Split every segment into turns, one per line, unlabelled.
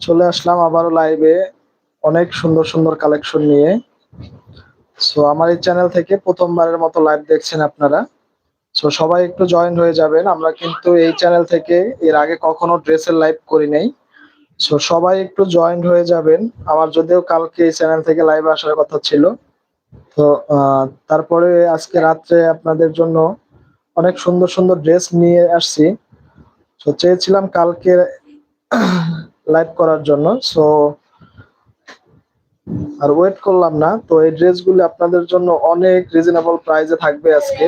চলে আসলাম আবারও লাইভে অনেক সুন্দর সুন্দর কালেকশন নিয়ে। সো আমার এই চ্যানেল থেকে প্রথমবারের মতো লাইভ দেখছেন আপনারা। সো সবাই একটু জয়েন হয়ে যাবেন। আমরা কিন্তু এই চ্যানেল থেকে এর আগে কখনো ড্রেসের লাইভ করি নাই। সো সবাই একটু জয়েন হয়ে যাবেন। আমার যদিও কালকে এই চ্যানেল থেকে লাইভ আসার কথা ছিল। তো তারপরে আজকে রাত্রে আপনাদের জন্য অনেক সুন্দর সুন্দর ড্রেস নিয়ে আসছি। তো চেয়েছিলাম কালকে লাইভ করার জন্য। সো আর ওয়েট করলাম না। তো এই ড্রেসগুলো আপনাদের জন্য অনেক রিজনেবল প্রাইসে থাকবে আজকে।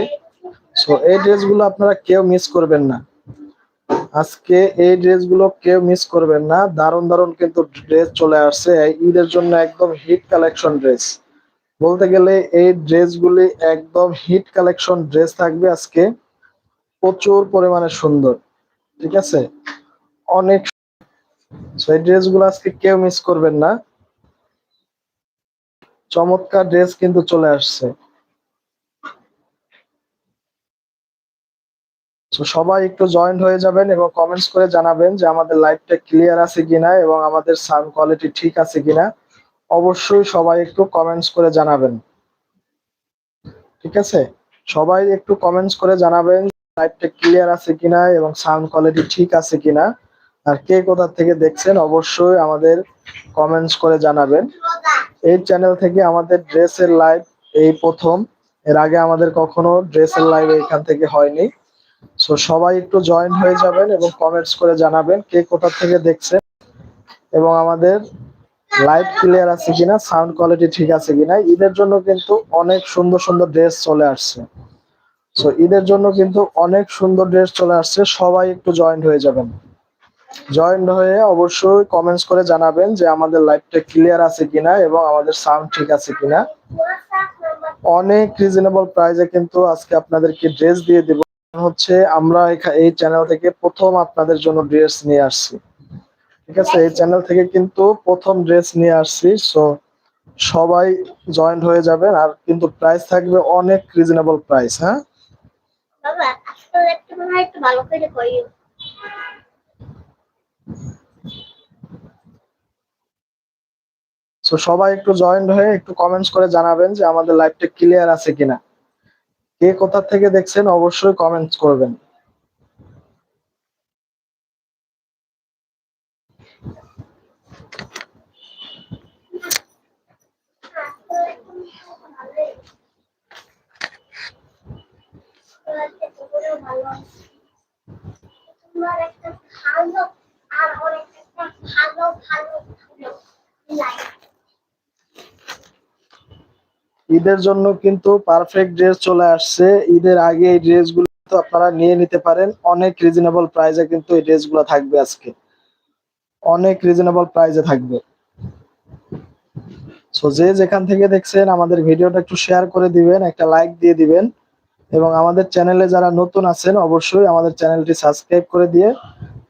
সো এই ড্রেসগুলো আপনারা কেউ মিস করবেন না। আজকে এই ড্রেসগুলো কেউ মিস করবেন না। দারুণ দারুণ কিন্তু ড্রেস চলে আসছে। ঈদের জন্য একদম হিট কালেকশন ড্রেস বলতে গেলে এই ড্রেসগুলি একদম হিট কালেকশন ড্রেস থাকবে আজকে। প্রচুর পরিমাণে সুন্দর, ঠিক আছে? অনেক এই ড্রেসগুলো আজকে কেউ মিস করবেন না। চমৎকার ড্রেস কিন্তু চলে আসছে। সবাই একটু জয়েন্ট হয়ে যাবেন এবং কমেন্টস করে জানাবেন যে আমাদের লাইভটা ক্লিয়ার আছে কিনা এবং আমাদের সাউন্ড কোয়ালিটি ঠিক আছে কিনা। অবশ্যই সবাই একটু কমেন্টস করে জানাবেন। ঠিক আছে? সবাই একটু কমেন্টস করে জানাবেন লাইভটা ক্লিয়ার আছে কিনা এবং সাউন্ড কোয়ালিটি ঠিক আছে কিনা, আর কে কোথা থেকে দেখছেন অবশ্যই আমাদের কমেন্টস করে জানাবেন। এই চ্যানেল থেকে আমাদের ড্রেসের লাইভ এই প্রথম, এর আগে আমাদের কখনো ড্রেসের লাইভ এখান থেকে হয়নি। সো সবাই একটু জয়েন হয়ে যাবেন এবং কমেন্টস করে জানাবেন কে কোথা থেকে দেখছেন এবং আমাদের লাইভ ক্লিয়ার আছে কিনা, সাউন্ড কোয়ালিটি ঠিক আছে কিনা। ঈদের জন্য কিন্তু অনেক সুন্দর সুন্দর ড্রেস চলে আসছে। সো ঈদের জন্য কিন্তু অনেক সুন্দর ড্রেস চলে আসছে। সবাই একটু জয়েন্ট হয়ে যাবেন। জয়েন্ট হয়ে অবশ্যই কমেন্টস করে জানাবেন যে আমাদের লাইভটা ক্লিয়ার আছে কিনা এবং আমাদের সাউন্ড ঠিক আছে কিনা। অনেক রিজনেবল প্রাইসে কিন্তু আজকে আপনাদেরকে ড্রেস দিয়ে দিব। হচ্ছে আমরা এই চ্যানেল থেকে প্রথম আপনাদের জন্য ড্রেস নিয়ে আসছি। ঠিক আছে? এই চ্যানেল থেকে কিন্তু প্রথম ড্রেস নিয়ে আসছি। সো সবাই জয়েন্ট হয়ে যাবেন। আর কিন্তু প্রাইস থাকবে অনেক রিজনেবল প্রাইস হ্যাঁ?
বাবা আজকাল একটু মনে হয় একটু ভালো করে করিও।
সো সবাই একটু জয়েন্ট হয়ে একটু কমেন্টস করে জানাবেন যে আমাদের লাইভটা ক্লিয়ার আছে কিনা। কে কোথা থেকে দেখছেন অবশ্যই কমেন্টস করবেন। ঈদের জন্য কিন্তু পারফেক্ট ড্রেস চলে আসছে। ঈদের আগে এই ড্রেসগুলো তো আপনারা নিয়ে নিতে পারেন। অনেক রিজনেবল প্রাইসে কিন্তু এই ড্রেস ড্রেসগুলো থাকবে আজকে। অনেক রিজনেবল প্রাইসে থাকবে। সো যে যেখান থেকে দেখছেন আমাদের ভিডিওটা একটু শেয়ার করে দিবেন, একটা লাইক দিয়ে দিবেন। এবং আমাদের চ্যানেলে যারা নতুন আছেন, অবশ্যই আমাদের চ্যানেলটি সাবস্ক্রাইব করে দিয়ে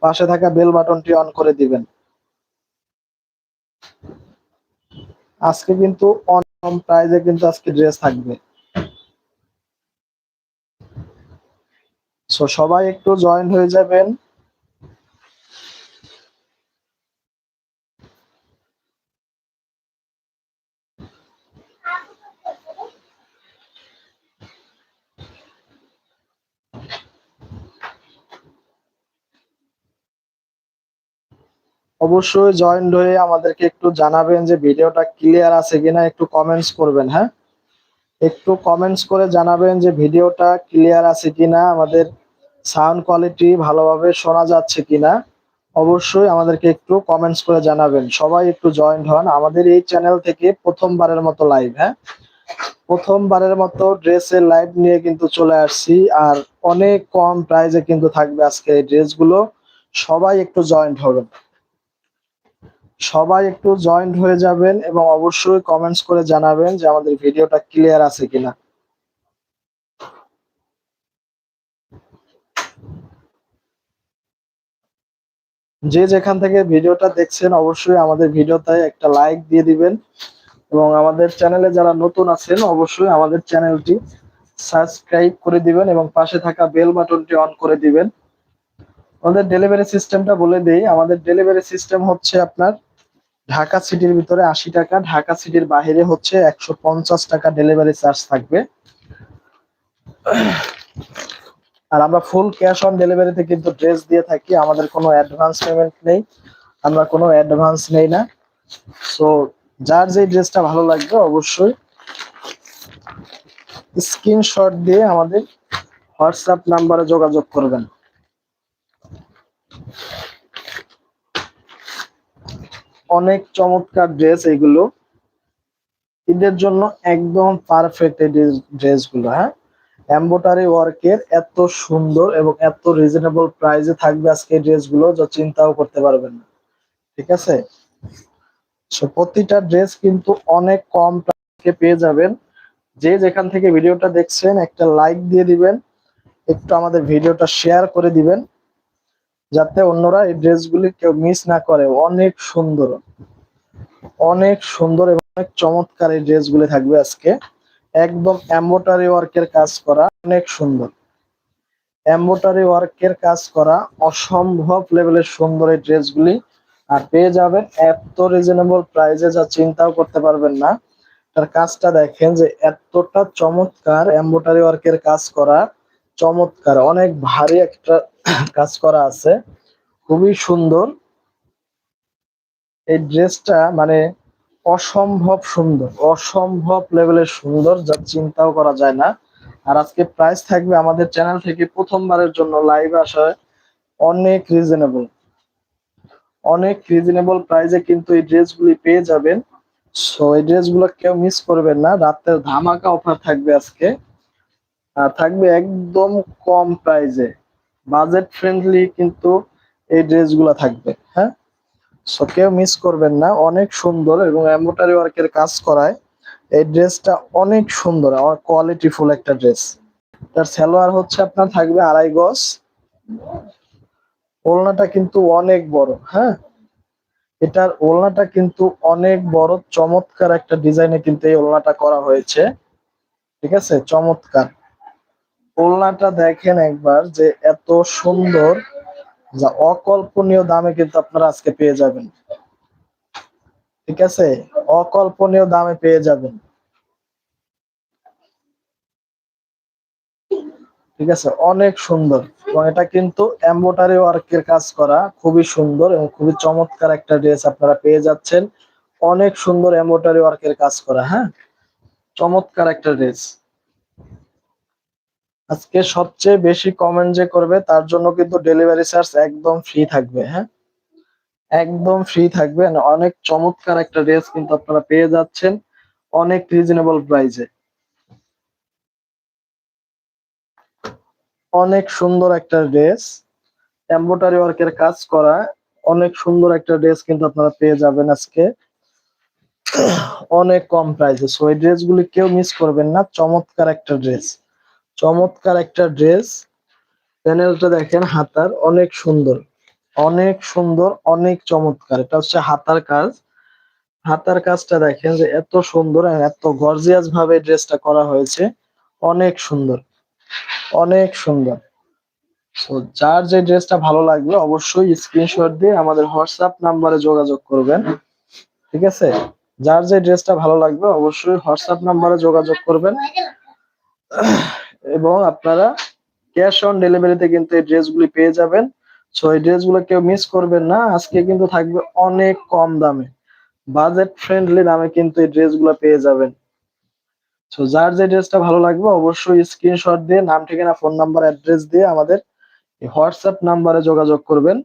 পাশে থাকা বেল বাটনটি অন করে দিবেন। আজকে কিন্তু অন প্রাইজে কিন্তু আজকে ড্রেস থাকবে। সো সবাই একটু জয়েন হয়ে যাবেন। অবশ্যই জয়েন্ট হয়ে আমাদেরকে একটু জানাবেন যে ভিডিওটা ক্লিয়ার আছে কিনা, একটু কমেন্টস করবেন হ্যাঁ? একটু কমেন্টস করে জানাবেন যে ভিডিওটা ক্লিয়ার আছে কিনা, আমাদের সাউন্ড কোয়ালিটি ভালোভাবে শোনা যাচ্ছে কিনা। অবশ্যই আমাদেরকে একটু কমেন্টস করে জানাবেন। সবাই একটু জয়েন্ট হন। আমাদের এই চ্যানেল থেকে প্রথমবারের মতো লাইভ হ্যাঁ? প্রথমবারের মতো ড্রেসের লাইভ নিয়ে কিন্তু চলে আসছি। আর অনেক কম প্রাইসে কিন্তু থাকবে আজকে এই ড্রেসগুলো সবাই একটু জয়েন্ট হবেন। সবাই একটু জয়েন্ট হয়ে যাবেন এবং অবশ্যই কমেন্টস করে জানাবেন যে আমাদের ভিডিওটা ক্লিয়ার আছে কিনা। যে যেখান থেকে ভিডিওটা দেখছেন, অবশ্যই আমাদের ভিডিওতে একটা লাইক দিয়ে দিবেন এবং আমাদের চ্যানেলে যারা নতুন আছেন, অবশ্যই আমাদের চ্যানেলটি সাবস্ক্রাইব করে দিবেন এবং পাশে থাকা বেল বাটনটি অন করে দিবেন। আমাদের ডেলিভারি সিস্টেমটা বলে দেই। আমাদের ডেলিভারি সিস্টেম হচ্ছে আপনার ঢাকা সিটির ভিতরে আশি টাকা, ঢাকা সিটির বাইরে হচ্ছে একশো পঞ্চাশ টাকা ডেলিভারি চার্জ থাকবে। আর আমরা ফুল ক্যাশ অন ডেলিভারিতে কিন্তু ড্রেস দিয়ে থাকি, আমাদের কোনো অ্যাডভান্স পেমেন্ট নেই, আমরা কোনো অ্যাডভান্স নেই না। সো যার যে ড্রেসটা ভালো লাগবে অবশ্যই স্ক্রিনশট দিয়ে আমাদের হোয়াটসঅ্যাপ নাম্বারে যোগাযোগ করবেন। অনেক চমৎকার ড্রেস এগুলো। ঈদের জন্য একদম পারফেক্ট এই ড্রেসগুলো হ্যাঁ? এম্বোটারি ওয়ার্কের এত সুন্দর এবং এত রিজনেবল প্রাইসে থাকবে আজকে এই ড্রেসগুলো যা চিন্তাও করতে পারবেন না। ঠিক আছে? প্রতিটা ড্রেস কিন্তু অনেক কম প্রাইসে পেয়ে যাবেন। যে যেখান থেকে ভিডিওটা দেখছেন, একটা লাইক দিয়ে দিবেন, একটু আমাদের ভিডিওটা শেয়ার করে দিবেন। যাতে অন্যরা এই ড্রেসগুলি কেউ মিস না করে। অনেক সুন্দর। অনেক সুন্দর এবং অনেক চমৎকার এই ড্রেসগুলি থাকবে আজকে। একদম এম্বোটারি ওয়ার্কের কাজ করা অনেক সুন্দর। এম্বোটারি ওয়ার্কের কাজ করা অসম্ভব লেভেলের সুন্দর এই ড্রেসগুলি। আর পেয়ে যাবেন এত রিজনেবল প্রাইজে যা চিন্তাও করতে পারবেন না। তার কাজটা দেখেন যে এতটা চমৎকার এম্বোটারি ওয়ার্কের কাজ করা। চমৎকার, অনেক ভারী একটা কাজ করা আছে। খুবই সুন্দর। এই ড্রেসটা মানে অসম্ভব সুন্দর, অসম্ভব লেভেলের সুন্দর, যা চিন্তাও করা যায় না। আর আজকে প্রাইস থাকবে আমাদের চ্যানেল থেকে প্রথমবারের জন্য লাইভ আসায় অনেক রিজনেবল অনেক রিজনেবল প্রাইসে কিন্তু এই ড্রেসগুলি পেয়ে যাবেন। সো এই ড্রেসগুলো কেউ মিস করবেন না। রাতের ধামাকা অফার থাকবে আজকে। থাকবে একদম কম প্রাইসে বাজেট ফ্রেন্ডলি কিন্তু এই ড্রেসগুলো থাকবে হ্যাঁ? সো কেউ মিস করবেন না, অনেক সুন্দর এবং এম্বোটারি ওয়ার্কের কাজ করায়। এই ড্রেসটা অনেক সুন্দর, আমার কোয়ালিটি ফুল একটা ড্রেস তার সালোয়ার হচ্ছে আপনার থাকবে আড়াই গজ। ওড়নাটা কিন্তু অনেক বড় হ্যাঁ? এটার ওলনাটা কিন্তু অনেক বড়, চমৎকার একটা ডিজাইনে কিন্তু এই ওলনাটা করা হয়েছে। ঠিক আছে? চমৎকার। ওড়নাটা দেখেন একবার যে এত সুন্দর, যা অকল্পনীয় দামে কিন্তু আপনারা আজকে পেয়ে যাবেন। ঠিক আছে? অকল্পনীয় দামে পেয়ে যাবেন। ঠিক আছে? অনেক সুন্দর। এবং এটা কিন্তু এম্বোটারি ওয়ার্কের কাজ করা, খুবই সুন্দর এবং খুবই চমৎকার একটা ড্রেস আপনারা পেয়ে যাচ্ছেন। অনেক সুন্দর এম্বোটারি ওয়ার্কের কাজ করা হ্যাঁ? চমৎকার একটা ড্রেস। আজকে সবচেয়ে বেশি কমেন্ট যে করবে, তার জন্য কিন্তু ডেলিভারি চার্জ একদম ফ্রি থাকবে হ্যাঁ? একদম ফ্রি থাকবে অনেক চমৎকার একটা ড্রেস কিন্তু আপনারা পেয়ে যাচ্ছেন, অনেক রিজনেবল প্রাইসে অনেক সুন্দর একটা ড্রেস এম্বোটারি ওয়ার্কের কাজ করা, অনেক সুন্দর একটা ড্রেস কিন্তু আপনারা পেয়ে যাবেন আজকে। অনেক কম প্রাইসে সো এই ড্রেসগুলি কেউ মিস করবেন না, চমৎকার একটা ড্রেস চমৎকার একটা ড্রেস। প্যানেলটা দেখেন, হাতার অনেক সুন্দর। অনেক সুন্দর, অনেক চমৎকার। এটা হচ্ছে হাতার কাজ। হাতার কাজটা দেখেন যে এত সুন্দর আর এত গর্জিয়াস ভাবে ড্রেসটা করা হয়েছে। অনেক সুন্দর। অনেক সুন্দর। যার যে ড্রেসটা ভালো লাগবে অবশ্যই স্ক্রিনশট দিয়ে আমাদের হোয়াটসঅ্যাপ নাম্বারে যোগাযোগ করবেন। ঠিক আছে? যার যে ড্রেসটা ভালো লাগবে অবশ্যই হোয়াটসঅ্যাপ নাম্বারে যোগাযোগ করবেন। এবং আপনারা ক্যাশ অন ডেলিভারিতে কিন্তু এই ড্রেসগুলি পেয়ে যাবেন। সো এই ড্রেসগুলো কেউ মিস করবেন না। আজকে কিন্তু থাকবে অনেক কম দামে। বাজেট ফ্রেন্ডলি দামে কিন্তু এই ড্রেসগুলো পেয়ে যাবেন। সো যার যে ড্রেসটা ভালো লাগবে অবশ্যই স্ক্রিনশট দিয়ে, নাম, ঠিকানা ফোন নাম্বার অ্যাড্রেস দিয়ে আমাদের হোয়াটসঅ্যাপ নাম্বারে যোগাযোগ করবেন।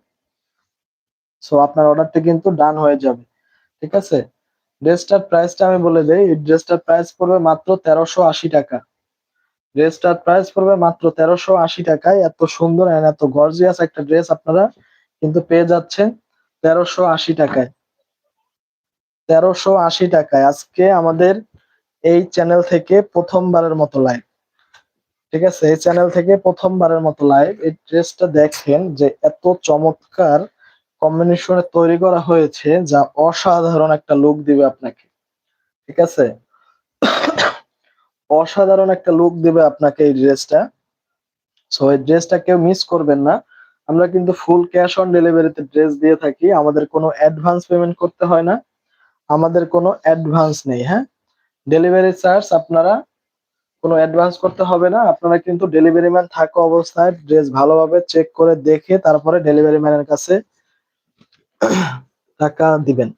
সো আপনার অর্ডারটি কিন্তু ডান হয়ে যাবে। ঠিক আছে? ড্রেসটার প্রাইসটা আমি বলে দেই। এই ড্রেসটার প্রাইস পড়বে মাত্র তেরোশো আশি টাকা। ড্রেসটার প্রাইস পড়বে মাত্র তেরোশো আশি টাকায়। এত সুন্দর এত গর্জিয়াস একটা ড্রেস আপনারা কিন্তু পেয়ে যাচ্ছেন তেরোশো আশি টাকায়। তেরোশো আশি টাকায় আজকে আমাদের এই চ্যানেল থেকে প্রথমবারের মতো লাইভ ঠিক আছে? এই চ্যানেল থেকে প্রথমবারের মতো লাইভ এই ড্রেসটা দেখেন যে এত চমৎকার কম্বিনেশনে তৈরি করা হয়েছে যা অসাধারণ একটা লুক দিবে আপনাকে। ঠিক আছে? অসাধারণ একটা লুক দেবে আপনাকে এই ড্রেসটা সো এই ড্রেসটা কেউ মিস করবেন না। আমরা কিন্তু ফুল ক্যাশ অন ডেলিভারিতে ড্রেস দিয়ে থাকি। আমাদের কোনো অ্যাডভান্স পেমেন্ট করতে হয় না। আমাদের কোনো অ্যাডভান্স নেই হ্যাঁ? ডেলিভারি চার্জ আপনারা কোনো অ্যাডভান্স করতে হবে না। আপনারা কিন্তু ডেলিভারি ম্যান থাকা অবস্থায় ড্রেস ভালোভাবে চেক করে দেখে তারপরে ডেলিভারি ম্যানের কাছে টাকা দিবেন।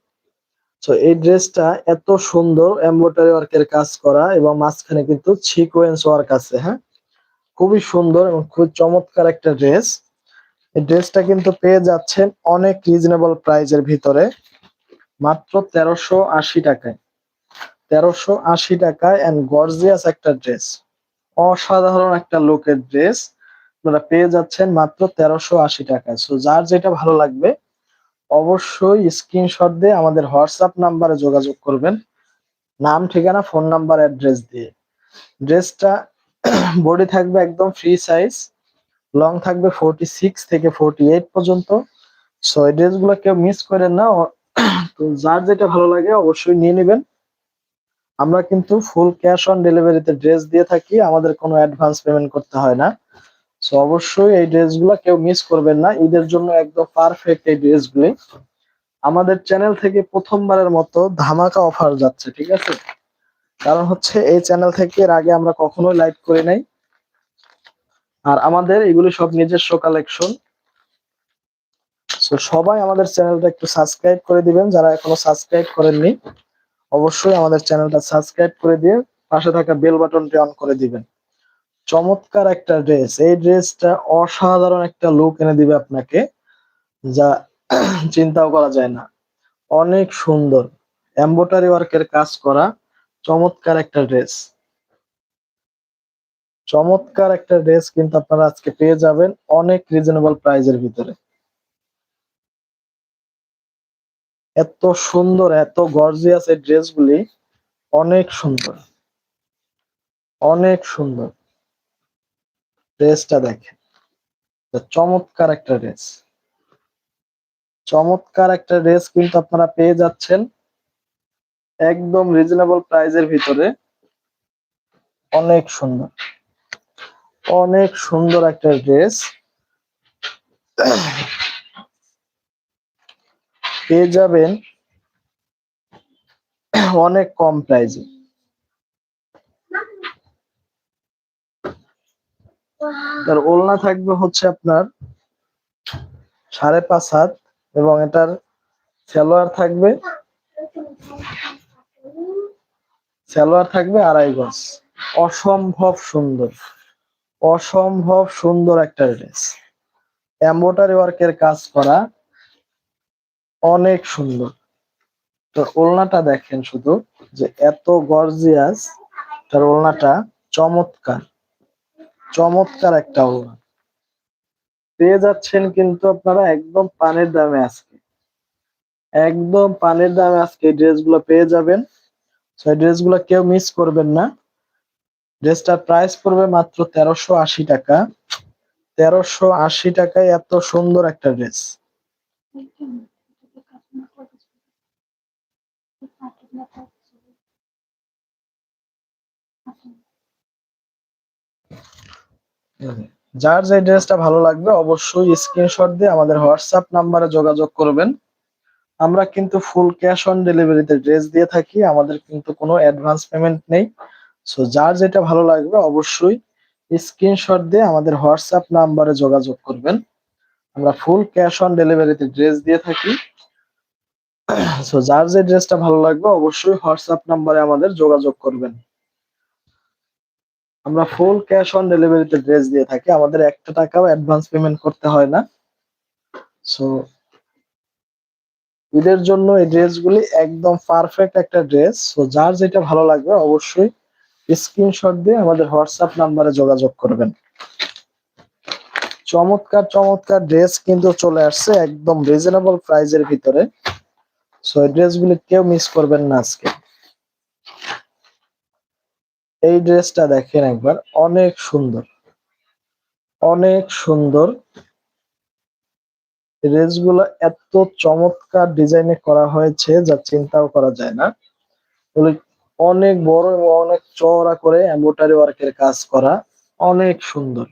তো এই ড্রেসটা এত সুন্দর এমব্রয়ডারি ওয়ার্কের কাজ করা এবং মাঝখানে কিন্তু সিকোয়েন্স ওয়ার্ক আছে হ্যাঁ? খুবই সুন্দর এবং খুব চমৎকার একটা ড্রেস এই ড্রেসটা কিন্তু পেয়ে যাচ্ছেন অনেক রিজনেবল প্রাইজের ভিতরে, মাত্র তেরোশো আশি টাকায়। তেরোশো আশি টাকায় অ্যান্ড গর্জিয়াস একটা ড্রেস অসাধারণ একটা লুকের ড্রেস আপনারা পেয়ে যাচ্ছেন মাত্র তেরোশো আশি টাকায়। সো যার যেটা ভালো লাগবে অবশ্যই স্ক্রিনশট দিয়ে আমাদের হোয়াটসঅ্যাপ নাম্বারে যোগাযোগ করবেন। নাম, ঠিকানা ফোন নাম্বার অ্যাড্রেস দিয়ে। ড্রেসটা বডি থাকবে একদম ফ্রি সাইজ লং থাকবে ফোরটি সিক্স থেকে ফোরটি এইট পর্যন্ত। সো এই ড্রেসগুলো কেউ মিস করেন না। তো যার যেটা ভালো লাগে অবশ্যই নিয়ে নেবেন। আমরা কিন্তু ফুল ক্যাশ অন ডেলিভারিতে ড্রেস দিয়ে থাকি। আমাদের কোনো অ্যাডভান্স পেমেন্ট করতে হয় না। সো অবশ্যই এই ড্রেসগুলো কেউ মিস করবেন না। ঈদের জন্য একদম পারফেক্ট এই ড্রেসগুলি আমাদের চ্যানেল থেকে প্রথমবারের মতো ধামাকা অফার যাচ্ছে, ঠিক আছে? কারণ হচ্ছে এই চ্যানেল থেকে এর আগে আমরা কখনোই লাইভ করি নাই। আর আমাদের এগুলি সব নিজস্ব কালেকশন সো সবাই আমাদের চ্যানেলটা একটু সাবস্ক্রাইব করে দিবেন। যারা এখনও সাবস্ক্রাইব করেননি, অবশ্যই আমাদের চ্যানেলটা সাবস্ক্রাইব করে দিয়ে পাশে থাকা বেল বাটনটি অন করে দিবেন। চমৎকার একটা ড্রেস এই ড্রেসটা অসাধারণ একটা লুক এনে দিবে আপনাকে, যা চিন্তাও করা যায় না। অনেক সুন্দর। এম্বোটারি ওয়ার্কের কাজ করা চমৎকার একটা ড্রেস চমৎকার একটা ড্রেস কিন্তু আপনারা আজকে পেয়ে যাবেন অনেক রিজনেবল প্রাইজের ভিতরে। এত সুন্দর, এত গর্জিয়াস এই ড্রেসগুলি অনেক সুন্দর। অনেক সুন্দর। ড্রেসটা দেখেন। চমৎকার একটা ড্রেস। চমৎকার একটা ড্রেস কিন্তু আপনারা পেয়ে যাচ্ছেন একদম রিজনেবল প্রাইজের ভিতরে। অনেক সুন্দর। অনেক সুন্দর একটা ড্রেস। পেয়ে যাবেন অনেক কম প্রাইজে তার ওলনা থাকবে হচ্ছে আপনার সাড়ে পাঁচ হাত এবং এটার সালোয়ার থাকবে সালোয়ার থাকবে আড়াই গজ। অসম্ভব সুন্দর অসম্ভব সুন্দর একটা ড্রেস। এম্বোটারি ওয়ার্কের কাজ করা অনেক সুন্দর। তো ওলনাটা দেখেন শুধু যে এত গর্জিয়াস, তার ওলনাটা চমৎকার। চমৎকার একটা ওলনা পেয়ে যাচ্ছেন কিন্তু আপনারা একদম পানের দামে আজকে। একদম পানের দামে আজকে ড্রেসগুলো পেয়ে যাবেন। সেই ড্রেসগুলো কেউ মিস করবেন না। ড্রেসটার প্রাইস পড়বে মাত্র তেরোশো আশি টাকা। তেরোশো আশি টাকায় এত সুন্দর একটা ড্রেস। যার যে ড্রেসটা ভালো লাগবে, অবশ্যই স্ক্রিনশট দিয়ে আমাদের হোয়াটসঅ্যাপ নাম্বারে যোগাযোগ করবেন। আমরা কিন্তু ফুল ক্যাশ অন ডেলিভারিতে ড্রেস দিয়ে থাকি, আমাদের কিন্তু কোনো অ্যাডভান্স পেমেন্ট নেই। সো যার যেটা ভালো লাগবে, অবশ্যই স্ক্রিনশট দিয়ে আমাদের হোয়াটসঅ্যাপ নাম্বারে যোগাযোগ করবেন। আমরা ফুল ক্যাশ অন ডেলিভারিতে ড্রেস দিয়ে থাকি। সো যার যে ড্রেসটা ভালো লাগবে, অবশ্যই হোয়াটসঅ্যাপ নাম্বারে আমাদের যোগাযোগ করবেন। আমরা ফুল ক্যাশ অন ডেলিভারিতে ড্রেস দিয়ে থাকি। আমাদের একটা টাকাও অ্যাডভান্স পেমেন্ট করতে হয় না। সো ঈদের জন্য এই ড্রেসগুলি একদম পারফেক্ট একটা ড্রেস সো যার যেটা ভালো লাগবে অবশ্যই স্ক্রিনশট দিয়ে আমাদের হোয়াটসঅ্যাপ নাম্বারে যোগাযোগ করবেন। চমৎকার চমৎকার ড্রেস কিন্তু চলে আসছে একদম রিজনেবল প্রাইজের ভিতরে। সো এই ড্রেসগুলি কেউ মিস করবেন না আজকে। এই ড্রেসটা দেখেন একবার, অনেক সুন্দর। অনেক সুন্দর। ড্রেসগুলো এত চমৎকার ডিজাইনে করা হয়েছে যা চিন্তাও করা যায় না। অনেক বড় এবং অনেক চওড়া করে এম্বোটারি ওয়ার্কের কাজ করা। অনেক সুন্দর।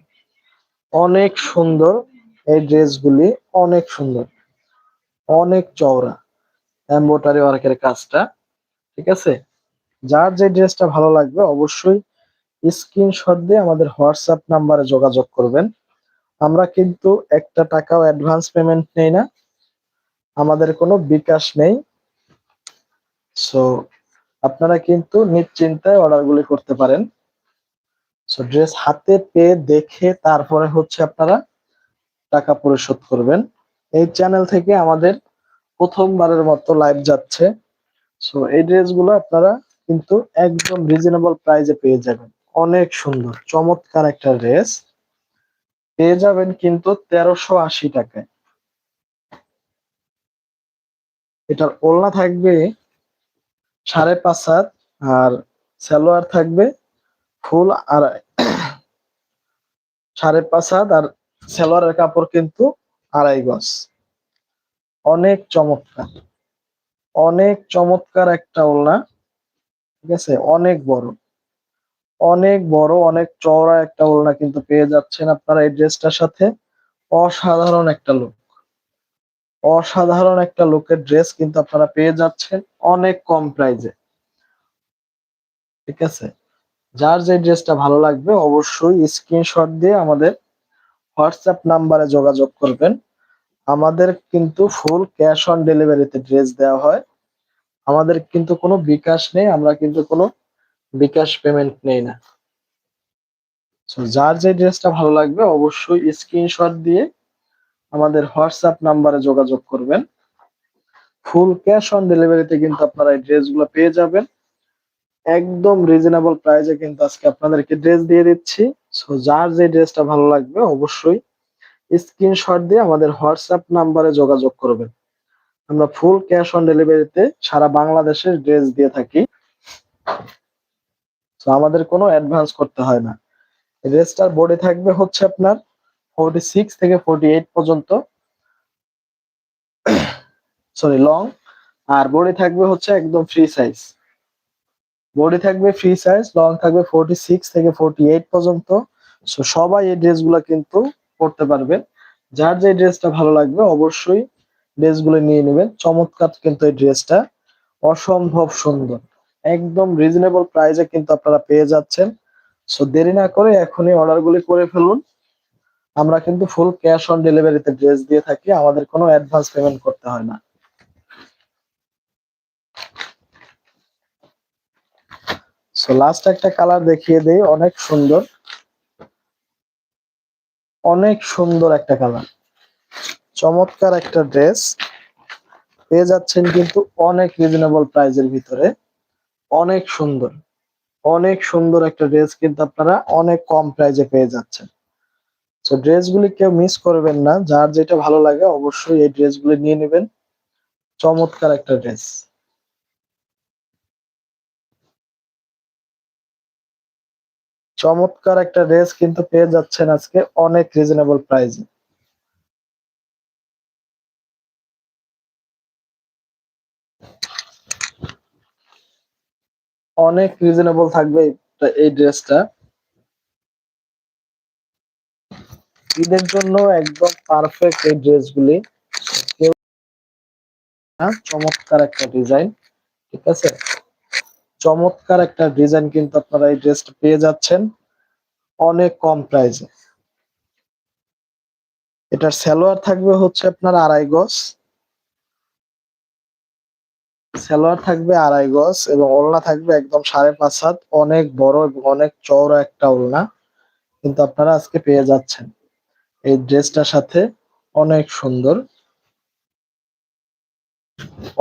অনেক সুন্দর এই ড্রেসগুলি, অনেক সুন্দর। অনেক চওড়া এম্বোটারি ওয়ার্কের কাজটা, ঠিক আছে? যার যে ড্রেসটা ভালো লাগবে অবশ্যই স্ক্রিনশট দিয়ে আমাদের হোয়াটসঅ্যাপ নাম্বারে যোগাযোগ করবেন। আমরা কিন্তু একটা টাকাও অ্যাডভান্স পেমেন্ট নেই না। আমাদের কোনো বিকাশ নেই। সো আপনারা কিন্তু নিশ্চিন্তায় অর্ডারগুলি করতে পারেন। সো ড্রেস হাতে পেয়ে দেখে তারপরে হচ্ছে আপনারা টাকা পরিশোধ করবেন। এই চ্যানেল থেকে আমাদের প্রথমবারের মতো লাইভ যাচ্ছে। সো এই ড্রেসগুলো আপনারা কিন্তু একদম রিজনেবল প্রাইসে পেয়ে যাবেন। অনেক সুন্দর, চমৎকার একটা ড্রেস পেয়ে যাবেন কিন্তু তেরোশো আশি টাকায়। এটার ওলনা থাকবে সাড়ে পাঁচ হাত আর সালোয়ার থাকবে ফুল আর সাড়ে পাঁচ হাত আর সালোয়ারের কাপড় কিন্তু আড়াই গজ। অনেক চমৎকার অনেক চমৎকার একটা ওলনা। ঠিক আছে? অনেক বড়। অনেক বড়, অনেক চওড়া একটা ওলনা কিন্তু পেয়ে যাচ্ছেন আপনারা এই ড্রেসটার সাথে। অসাধারণ একটা লুক অসাধারণ একটা লুকের ড্রেস কিন্তু আপনারা পেয়ে যাচ্ছেন অনেক কম প্রাইজে ঠিক আছে? যার যে ড্রেসটা ভালো লাগবে অবশ্যই স্ক্রিনশট দিয়ে আমাদের হোয়াটসঅ্যাপ নাম্বারে যোগাযোগ করবেন। আমাদের কিন্তু ফুল ক্যাশ অন ডেলিভারিতে ড্রেস দেওয়া হয়। আমাদের কিন্তু কোনো বিকাশ নেই, আমরা কিন্তু কোনো বিকাশ পেমেন্ট নেই না। যার যে ড্রেসটা ভালো লাগবে, অবশ্যই স্ক্রিনশট দিয়ে আমাদের হোয়াটসঅ্যাপ নাম্বারে যোগাযোগ করবেন। ফুল ক্যাশ অন ডেলিভারিতে কিন্তু আপনারা এই ড্রেসগুলো পেয়ে যাবেন। একদম রিজনেবল প্রাইসে কিন্তু আজকে আপনাদেরকে ড্রেস দিয়ে দিচ্ছি। সো যার যে ড্রেসটা ভালো লাগবে, অবশ্যই স্ক্রিনশট দিয়ে আমাদের হোয়াটসঅ্যাপ নাম্বারে যোগাযোগ করবেন। আমরা ফুল ক্যাশ অন ডেলিভারিতে সারা বাংলাদেশের ড্রেস দিয়ে থাকি। তো আমাদের কোনো অ্যাডভান্স করতে হয় না। ড্রেসটার বডি থাকবে হচ্ছে আপনার ফোর্টি সিক্স থেকে ফোর্টি এইট পর্যন্ত। সরি লং আর বডি থাকবে হচ্ছে একদম ফ্রি সাইজ বডি থাকবে ফ্রি সাইজ লং থাকবে ফোর্টি সিক্স থেকে ফোর্টি এইট পর্যন্ত। সো সবাই এই ড্রেসগুলো কিন্তু পড়তে পারবে যার যে ড্রেসটা ভালো লাগবে, অবশ্যই ড্রেসগুলো নিয়ে নেবেন। চমৎকার কিন্তু এই ড্রেসটা। অসম্ভব সুন্দর। একদম রিজনেবল প্রাইসে কিন্তু আপনারা পেয়ে যাচ্ছেন। সো দেরি না করে এখনই অর্ডারগুলি করে ফেলুন। আমরা কিন্তু ফুল ক্যাশ অন ডেলিভারিতে ড্রেস দিয়ে থাকি। আমাদের কোনো অ্যাডভান্স পেমেন্ট করতে হয় না। সো লাস্ট একটা কালার দেখিয়ে দেই। অনেক সুন্দর। অনেক সুন্দর একটা কালার চমৎকার একটা ড্রেস। পেয়ে যাচ্ছেন কিন্তু অনেক রিজনেবল প্রাইজের ভিতরে। অনেক সুন্দর। অনেক সুন্দর একটা ড্রেস কিন্তু আপনারা অনেক কম প্রাইজে পেয়ে যাচ্ছেন। তো ড্রেসগুলি কেউ মিস করবেন না। যার যেটা ভালো লাগে অবশ্যই এই ড্রেসগুলি নিয়ে নেবেন। চমৎকার একটা ড্রেস। চমৎকার একটা ড্রেস কিন্তু পেয়ে যাচ্ছেন আজকে অনেক রিজনেবল প্রাইসে অনেক রিজনেবল থাকবে এই- ড্রেসটা ঈদের জন্য একদম পারফেক্ট এই ড্রেসগুলি চমৎকার একটা ডিজাইন ঠিক আছে? চমৎকার একটা ডিজাইন কিন্তু আপনারা এই ড্রেসটা পেয়ে যাচ্ছেন অনেক কম প্রাইসে এটার সালোয়ার থাকবে হচ্ছে আপনার আড়াই গজ। সালোয়ার থাকবে আড়াই গজ এবং ওড়না থাকবে একদম সাড়ে পাঁচ হাত, অনেক বড় এবং অনেক চওড়া একটা ওড়না কিন্তু আপনারা আজকে পেয়ে যাচ্ছেন। এই ড্রেসটার সাথে অনেক সুন্দর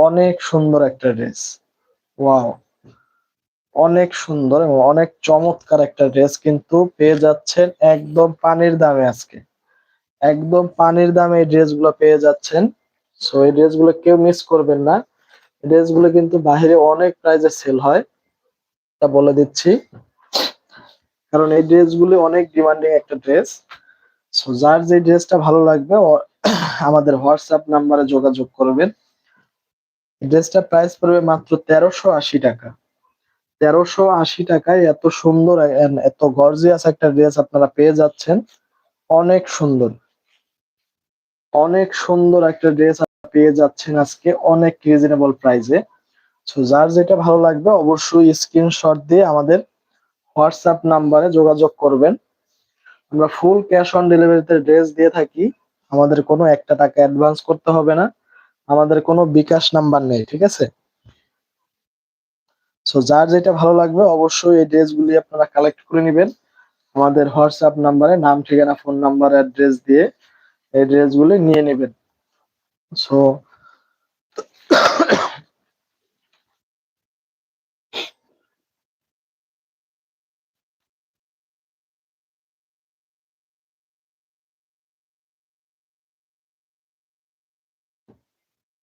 অনেক সুন্দর একটা ড্রেস। ওয়াও, অনেক সুন্দর এবং অনেক চমৎকার একটা ড্রেস কিন্তু পেয়ে যাচ্ছেন একদম পানির দামে আজকে। একদম পানির দামে এই ড্রেসগুলো পেয়ে যাচ্ছেন। সো এই ড্রেসগুলো কেউ মিস করবেন না। ড্রেসগুলো কিন্তু বাইরে অনেক প্রাইজে সেল হয়, তা বলে দিচ্ছি। কারণ এই ড্রেসগুলো অনেক ডিমান্ডিং একটা ড্রেস সো যার যে ড্রেসটা ভালো লাগবে আমাদের হোয়াটসঅ্যাপ নাম্বারে যোগাযোগ করবেন। ড্রেসটা প্রাইস পড়বে মাত্র তেরোশো আশি টাকা। তেরোশো আশি টাকায় এত সুন্দর এত গর্জিয়াস একটা ড্রেস আপনারা পেয়ে যাচ্ছেন। অনেক সুন্দর। অনেক সুন্দর একটা ড্রেস পেয়ে যাচ্ছেন আজকে অনেক রিজনেবল প্রাইসে সো যার যেটা ভালো লাগবে অবশ্যই স্ক্রিনশট দিয়ে আমাদের হোয়াটসঅ্যাপ নাম্বারে যোগাযোগ করবেন। আমরা ফুল ক্যাশ অন ডেলিভারিতে ড্রেস দিয়ে থাকি। আমাদের কোনো একটা টাকা অ্যাডভান্স করতে হবে না। আমাদের কোনো বিকাশ নাম্বার নেই, ঠিক আছে? সো যার যেটা ভালো লাগবে অবশ্যই এই ড্রেসগুলি আপনারা কালেক্ট করে নেবেন। আমাদের হোয়াটসঅ্যাপ নাম্বারে নাম, ঠিকানা ফোন নাম্বার অ্যাড্রেস দিয়ে এই ড্রেসগুলি নিয়ে নেবেন। সো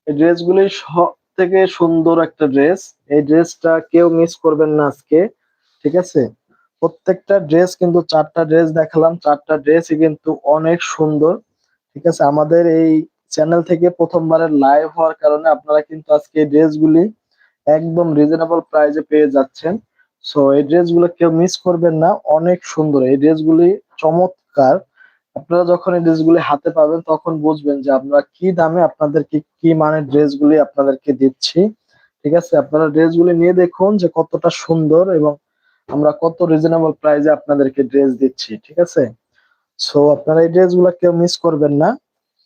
এই ড্রেসগুলি সব থেকে সুন্দর একটা ড্রেস। এই ড্রেসটা কেউ মিস করবেন না আজকে, ঠিক আছে? প্রত্যেকটা ড্রেস কিন্তু চারটা ড্রেস দেখালাম। চারটা ড্রেসই কিন্তু অনেক সুন্দর, ঠিক আছে? আমাদের এই চ্যানেল থেকে প্রথমবারের লাইভ হওয়ার কারণে আপনারা কিন্তু আজকে এই ড্রেসগুলি একদম রিজনেবল প্রাইসে পেয়ে যাচ্ছেন। সো এই ড্রেসগুলো কেউ মিস করবেন না, অনেক সুন্দর। এই ড্রেসগুলি চমৎকার। আপনারা যখন এই ড্রেসগুলি হাতে পাবেন, তখন বুঝবেন যে আমরা কি দামে আপনাদেরকে কি মানের ড্রেসগুলি আপনাদেরকে দিচ্ছি। ঠিক আছে? আপনারা ড্রেসগুলি নিয়ে দেখুন যে কতটা সুন্দর এবং আমরা কত রিজনেবল প্রাইসে আপনাদেরকে ড্রেস দিচ্ছি। ঠিক আছে? সো আপনারা এই ড্রেসগুলো কেউ মিস করবেন না।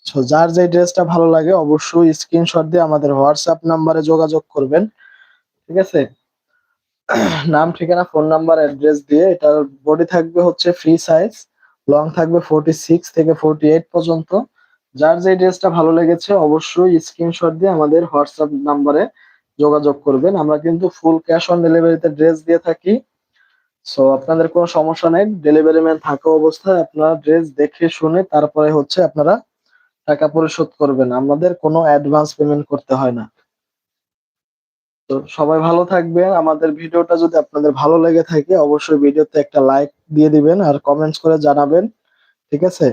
সো যার যে ড্রেসটা ভালো লাগে, অবশ্যই স্ক্রিনশট দিয়ে আমাদের হোয়াটসঅ্যাপ নাম্বারে যোগাযোগ করবেন। ঠিক আছে? নাম, ঠিকানা ফোন নাম্বার অ্যাড্রেস দিয়ে এটার বডি থাকবে হচ্ছে ফ্রি সাইজ লং থাকবে ফোর্টি সিক্স থেকে ফোর্টি এইট পর্যন্ত। যার যে ড্রেসটা ভালো লেগেছে, অবশ্যই স্ক্রিনশট দিয়ে আমাদের হোয়াটসঅ্যাপ নাম্বারে যোগাযোগ করবেন। আমরা কিন্তু ফুল ক্যাশ অন ডেলিভারিতে ড্রেস দিয়ে থাকি। সো আপনাদের কোনো সমস্যা নেই ডেলিভারি ম্যান থাকা অবস্থায় আপনারা ড্রেস দেখে শুনে তারপরে হচ্ছে আপনারা টাকা পরিশোধ করবেন। আমাদের কোনো অ্যাডভান্স পেমেন্ট করতে হয় না। তো সবাই ভালো থাকবেন। আমাদের ভিডিওটা যদি আপনাদের ভালো লেগে থাকে, অবশ্যই ভিডিওতে একটা লাইক দিয়ে দিবেন আর কমেন্টস করে জানাবেন। ঠিক আছে?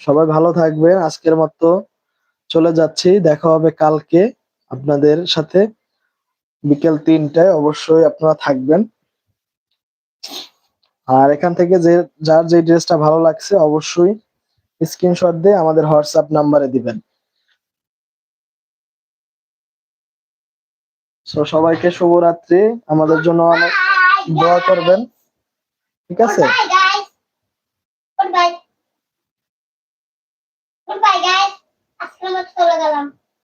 সবাই ভালো থাকবেন। আজকের মতো চলে যাচ্ছি। দেখা হবে কালকে আপনাদের সাথে। বিকেল তিনটায় অবশ্যই আপনারা থাকবেন। আর এখান থেকে যে, যার যে ড্রেসটা ভালো লাগছে, অবশ্যই স্ক্রিনশট দিয়ে আমাদের হোয়াটসঅ্যাপ নাম্বারে দিবেন। সো সবাইকে শুভরাত্রি। আমাদের জন্য অনেক দোয়া করবেন। ঠিক আছে?